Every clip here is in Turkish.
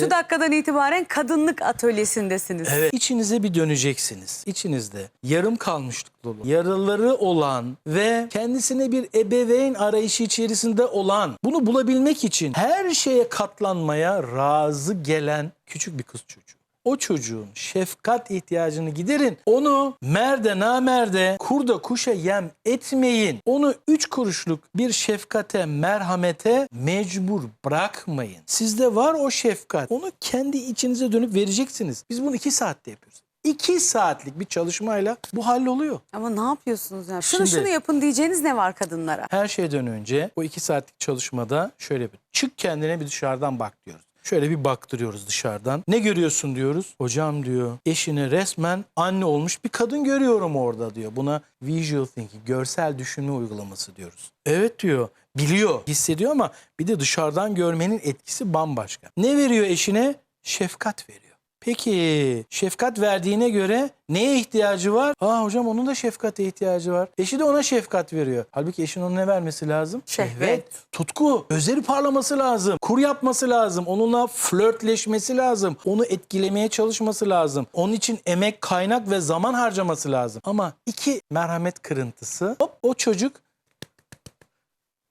Şu dakikadan itibaren kadınlık atölyesindesiniz. Evet. İçinize bir döneceksiniz. İçinizde yarım kalmışlık dolu, yaraları olan ve kendisine bir ebeveyn arayışı içerisinde olan, bunu bulabilmek için her şeye katlanmaya razı gelen küçük bir kız çocuğu. O çocuğun şefkat ihtiyacını giderin. Onu merde namerde kurda kuşa yem etmeyin. Onu üç kuruşluk bir şefkate merhamete mecbur bırakmayın. Sizde var o şefkat. Onu kendi içinize dönüp vereceksiniz. Biz bunu iki saatte yapıyoruz. İki saatlik bir çalışmayla bu halloluyor. Ama ne yapıyorsunuz ya? Şunu Şimdi- şunu yapın diyeceğiniz ne var kadınlara? Her şeyden önce o iki saatlik çalışmada şöyle bir çık kendine bir dışarıdan bak diyoruz. Şöyle bir baktırıyoruz dışarıdan. Ne görüyorsun diyoruz. Hocam diyor eşine resmen anne olmuş bir kadın görüyorum orada diyor. Buna visual thinking, görsel düşünme uygulaması diyoruz. Evet diyor. Biliyor, hissediyor ama bir de dışarıdan görmenin etkisi bambaşka. Ne veriyor eşine? Şefkat veriyor. Peki şefkat verdiğine göre neye ihtiyacı var? Aa hocam onun da şefkate ihtiyacı var. Eşi de ona şefkat veriyor. Halbuki eşin ona ne vermesi lazım? Şehvet. tutku, gözleri parlaması lazım. Kur yapması lazım. Onunla flörtleşmesi lazım. Onu etkilemeye çalışması lazım. Onun için emek, kaynak ve zaman harcaması lazım. Ama iki merhamet kırıntısı hop o çocuk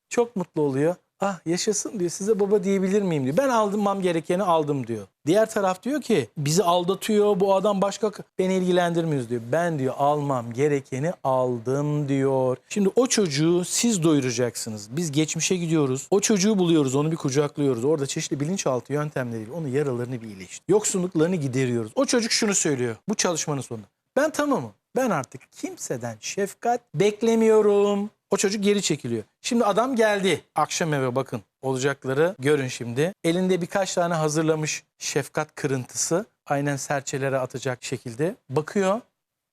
çok mutlu oluyor. Ah yaşasın diyor size baba diyebilir miyim diyor. Ben aldırmam gerekeni aldım diyor. Diğer taraf diyor ki bizi aldatıyor bu adam başka beni ilgilendirmiyor diyor. Ben diyor almam gerekeni aldım diyor. Şimdi o çocuğu siz doyuracaksınız. Biz geçmişe gidiyoruz. O çocuğu buluyoruz onu bir kucaklıyoruz. Orada çeşitli bilinçaltı yöntemleriyle onun yaralarını bir iyileştiriyoruz. Yoksunluklarını gideriyoruz. O çocuk şunu söylüyor bu çalışmanın sonunda. Ben tamamım. Ben artık kimseden şefkat beklemiyorum. O çocuk geri çekiliyor. Şimdi adam geldi. Akşam eve bakın. Olacakları görün şimdi. Elinde birkaç tane hazırlamış şefkat kırıntısı. Aynen serçelere atacak şekilde. Bakıyor.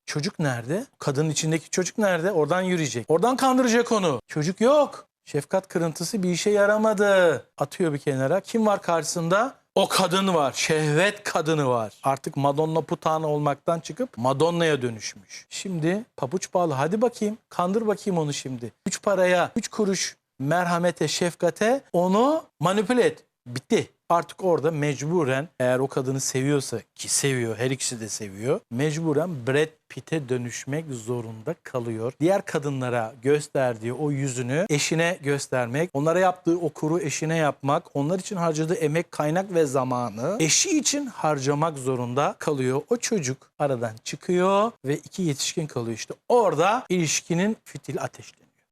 Çocuk nerede? Kadının içindeki çocuk nerede? Oradan yürüyecek. Oradan kandıracak onu. Çocuk yok. Şefkat kırıntısı bir işe yaramadı. Atıyor bir kenara. Kim var karşısında? O kadın var. Şehvet kadını var. Artık Madonna putana olmaktan çıkıp Madonna'ya dönüşmüş. Şimdi pabuç bağlı. Hadi bakayım. Kandır bakayım onu şimdi. Üç paraya, üç kuruş merhamete, şefkate onu manipüle et. Bitti. Artık orada mecburen eğer o kadını seviyorsa ki seviyor her ikisi de seviyor. Mecburen Brad Pitt'e dönüşmek zorunda kalıyor. Diğer kadınlara gösterdiği o yüzünü eşine göstermek, onlara yaptığı o kuru eşine yapmak, onlar için harcadığı emek, kaynak ve zamanı eşi için harcamak zorunda kalıyor. O çocuk aradan çıkıyor ve iki yetişkin kalıyor işte. Orada ilişkinin fitili ateşleniyor.